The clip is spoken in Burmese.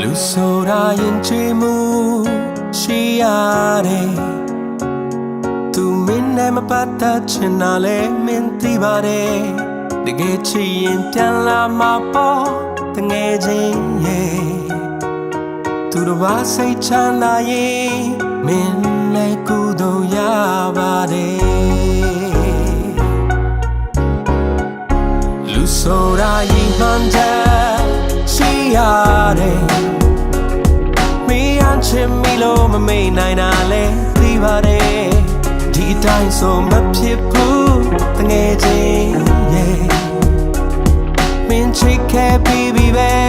လူဆိုတာရင်ချွေမှုရှိရတယ်သူမင်းနဲ့မပတ်သက်ချင်တာလဲမင်းသိပါတယ်တကယ်ချစ်ရင်ပြန်လာမှာပေါ့တငယ်ချင်းရဲ့သူတော်ဘာစိတ်ချမ်းသာရင်မင်းလည်းကုသိုလ်ရပါတယ်လူဆိုတာရင်မှန်တဲ့ရှိ င်းအချစ်မီလို့မမေ့နိုင်တာလဲသိပါတယ်ဒီအတိုင်းဆိုမဖြစ်ဘူးတငယ်ချင်းရဲ့မင်းချစ်ခဲ့ပြီးပြီပဲ say sure like